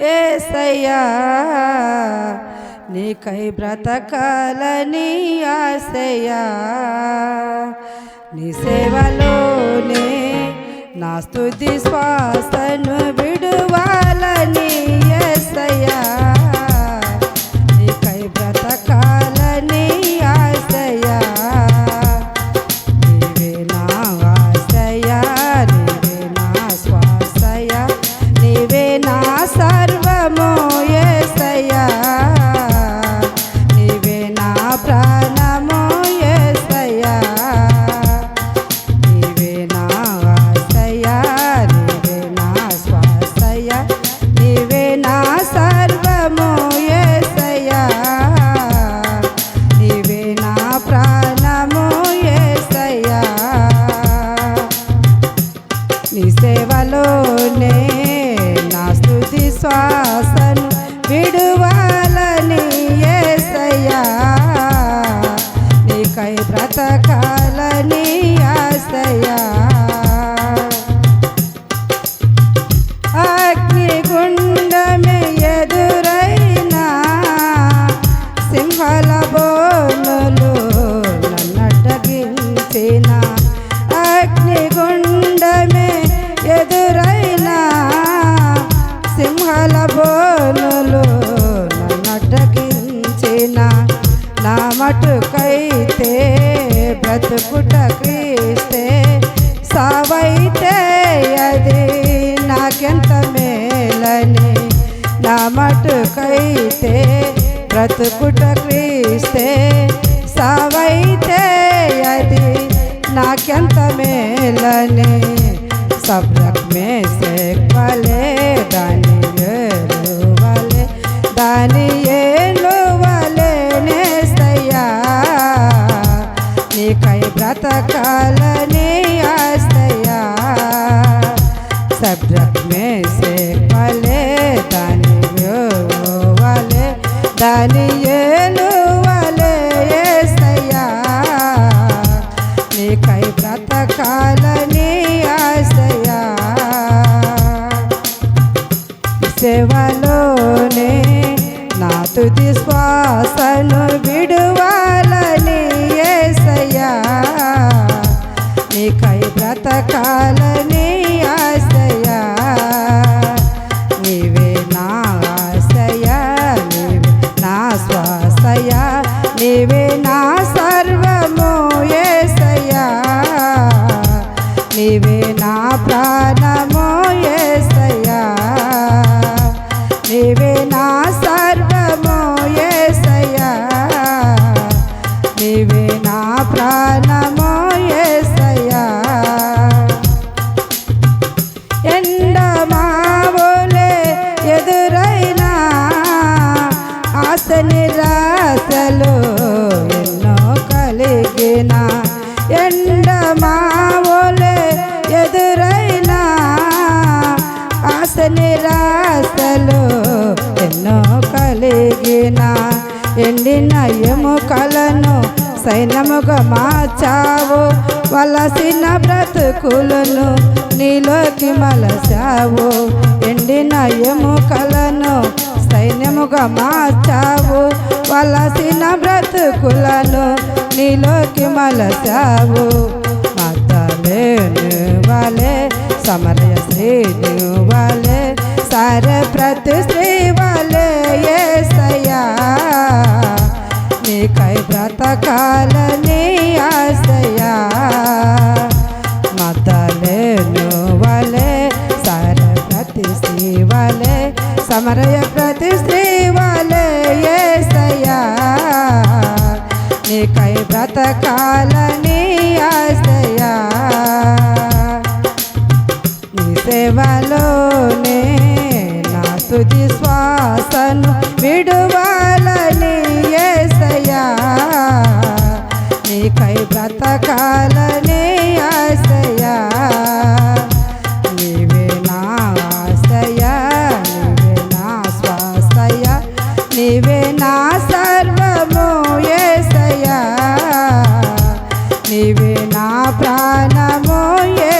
ఏసయ్యా. నీకై బ్రతకాలని ఆశయ్యా. నీ సేవలోనే నా స్థుతి శ్వాసను విడువాలని ఎసయ్యా నా శ్వాసను విడు బోనులు నన్నటగించిన నా మటుకైతే బ్రతుకుట క్రీస్తే సావైతే అది నాకెంత మేలని? నా మటుకైతే బ్రతుకుట క్రీస్తే సావైతే అది నాకెంత మేలని? సబ్రక్ మే से దాని ఏలువలే స్థుతి శ్వాసను విడువాలని ఏసయ్యా. నీకై బ్రతకాలని ఆశయ్యా. నీవే నా ఆశయా నీవే నా శ్వాసయా నీవే నా సర్వము ఏసయ్యా. నీవే నా ప్రాణము ఏసయ్యా. నీవే నా సర్వ జరిగిన ఎండ మావోలే ఎదురైనా ఆశ నిరాశలు ఎన్నో కలిగిన ఎండిన ఎముకలను సైన్యముగా మార్చావు. వలసిన బ్రతుకులను నీలోకి మలసావు. ఎండిన ఎముకలను సైన్యముగా మార్చావు. వలసిన బ్రతుకులను నీలోకి మలచావు. మతలేను వాలే సమరయ శ్రీను వాలే సార ప్రతి శ్రీ వాలే ఏ సయా నీకై బ్రతకాలని ఆశయా మతలేను వాలే సార ప్రతి శ్రీ వాలే సమరయ బ్రతకాలని ఆశయా. నీ సేవలోనే నా తుది శ్వాసను విడువాలని నీవే నా ప్రాణమోయే.